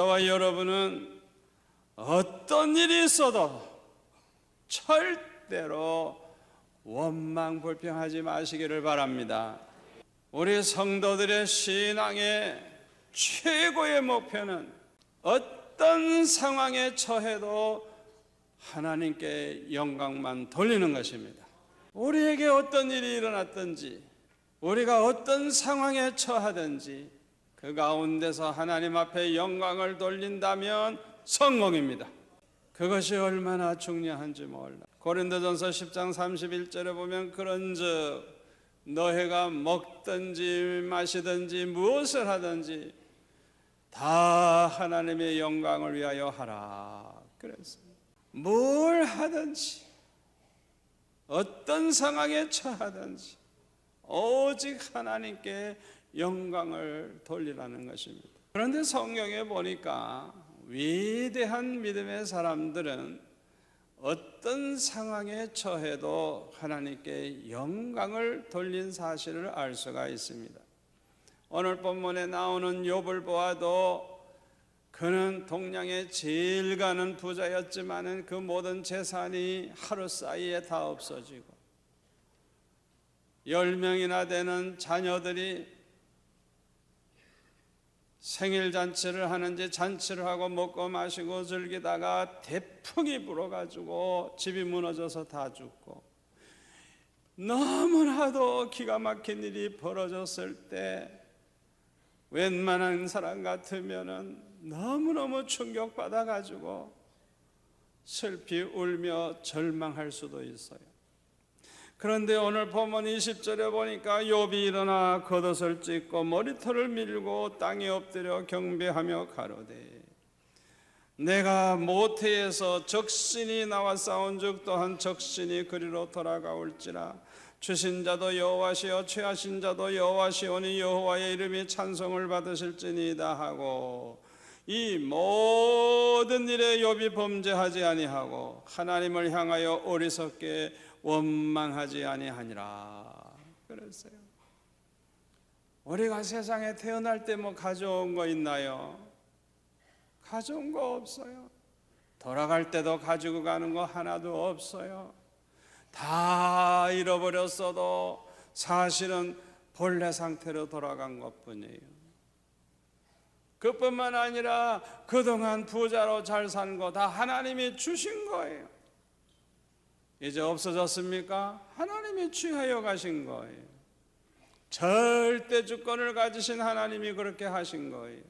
저와 여러분은 어떤 일이 있어도 절대로 원망 불평하지 마시기를 바랍니다. 우리 성도들의 신앙의 최고의 목표는 어떤 상황에 처해도 하나님께 영광만 돌리는 것입니다. 우리에게 어떤 일이 일어났든지, 우리가 어떤 상황에 처하든지, 그 가운데서 하나님 앞에 영광을 돌린다면 성공입니다. 그것이 얼마나 중요한지 몰라. 고린도전서 10장 31절에 보면 그런즉 너희가 먹든지 마시든지 무엇을 하든지 다 하나님의 영광을 위하여 하라. 그랬어요. 뭘 하든지 어떤 상황에 처하든지 오직 하나님께 영광을 돌리라는 것입니다. 그런데 성경에 보니까 위대한 믿음의 사람들은 어떤 상황에 처해도 하나님께 영광을 돌린 사실을 알 수가 있습니다. 오늘 본문에 나오는 욥을 보아도 그는 동양의 제일 가는 부자였지만은 그 모든 재산이 하루 사이에 다 없어지고 열 명이나 되는 자녀들이 생일 잔치를 하는지 잔치를 하고 먹고 마시고 즐기다가 대풍이 불어가지고 집이 무너져서 다 죽고 너무나도 기가 막힌 일이 벌어졌을 때 웬만한 사람 같으면은 너무너무 충격받아 가지고 슬피 울며 절망할 수도 있어요. 그런데 오늘 본문 20절에 보니까 욥이 일어나 겉옷을 찢고 머리털을 밀고 땅에 엎드려 경배하며 가로되 내가 모태에서 적신이 나와 싸운즉 또한 적신이 그리로 돌아가올지라. 주신 자도 여호와시요 취하신 자도 여호와시오니 여호와의 이름이 찬송을 받으실지니이다 하고 이 모든 일에 욥이 범죄하지 아니하고 하나님을 향하여 어리석게 원망하지 아니하니라 그랬어요. 우리가 세상에 태어날 때 뭐 가져온 거 있나요? 가져온 거 없어요. 돌아갈 때도 가지고 가는 거 하나도 없어요. 다 잃어버렸어도 사실은 본래 상태로 돌아간 것 뿐이에요. 그뿐만 아니라 그동안 부자로 잘 산 거 다 하나님이 주신 거예요. 이제 없어졌습니까? 하나님이 취하여 가신 거예요. 절대 주권을 가지신 하나님이 그렇게 하신 거예요.